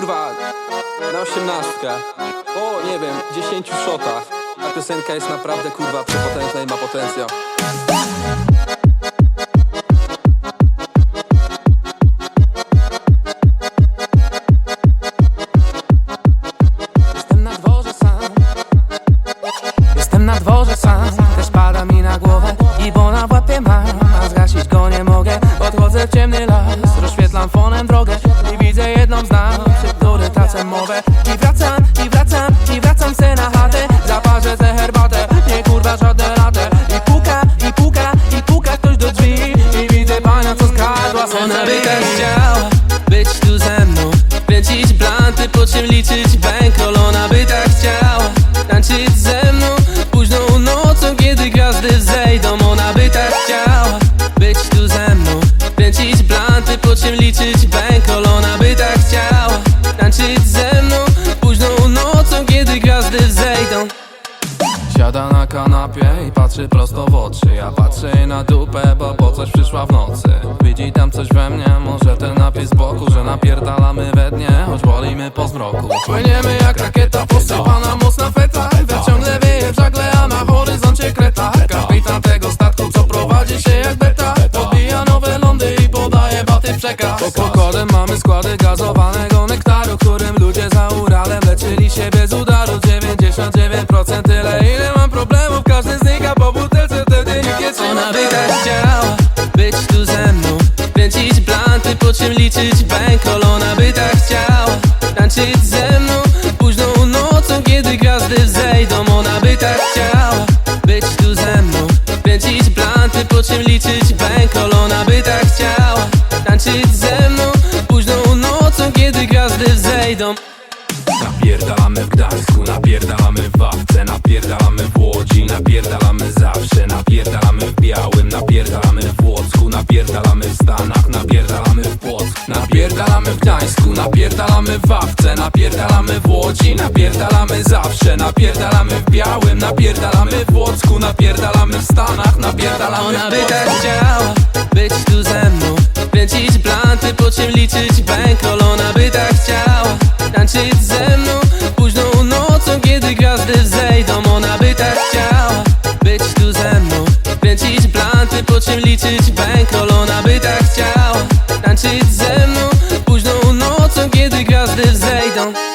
kurwa, na osiemnastkę. O, nie wiem, dziesięciu shotach. Ta piosenka jest naprawdę, kurwa, przepotężna i ma potencjał. Ona by tak chciała być tu ze mną. Kręcić blanty, po czym liczyć bankroll. Ona by tak chciała tańczyć ze mną. Późną nocą, kiedy gwiazdy wzejdą. Ona by tak chciała być tu ze mną. Kręcić blanty, po czym liczyć bankroll. Ona by tak patrzy prosto w oczy. Ja patrzę jej na dupę, bo po coś przyszła w nocy. Widzi tam coś we mnie, może ten napis z boku Że napierdalamy we dnie, choć wolimy po zmroku. Płyniemy jak rakieta, posypana mocna feta. Wiatr ciągle wieje w żagle, a na horyzoncie kreta. Kapitan tego statku, co prowadzi się jak beta. Podbija nowe lądy i podaje baty przekaz. Pod pokładem mamy składy gazowanego nektaru Którym ludzie za Uralem leczyli się bez udaru. 99% tyle ile Ona by tak chciała być tu ze mną. Kręcić blanty, po czym liczyć bankroll. Ona by tak chciała tańczyć ze mną. Późną nocą, kiedy gwiazdy wzejdą Ona by tak chciała być tu ze mną. Kręcić blanty, po czym liczyć bankroll. Ona by tak chciała tańczyć ze mną. Późną nocą, kiedy gwiazdy wzejdą Napierdalamy w Gdańsku, napierdalamy w Wawce Napierdalamy w Łodzi, napierdalamy zawsze Napierdalamy w Białym, napierdalamy w Płocku Napierdalamy w Stanach, napierdalamy w Płocku Napierdalamy w Gdańsku, napierdalamy w Wawce Napierdalamy w Łodzi, napierdalamy zawsze Napierdalamy w Białym, napierdalamy w Płocku Napierdalamy w Stanach, napierdalamy Ona w by Płocku tak chciała być tu ze mną tańczyć ze mną. Późną nocą, kiedy gwiazdy wzejdą Ona by tak chciała być tu ze mną. Kręcić planty, po czym liczyć bankroll Ona by tak chciała tańczyć ze mną. Późną nocą, kiedy gwiazdy wzejdą.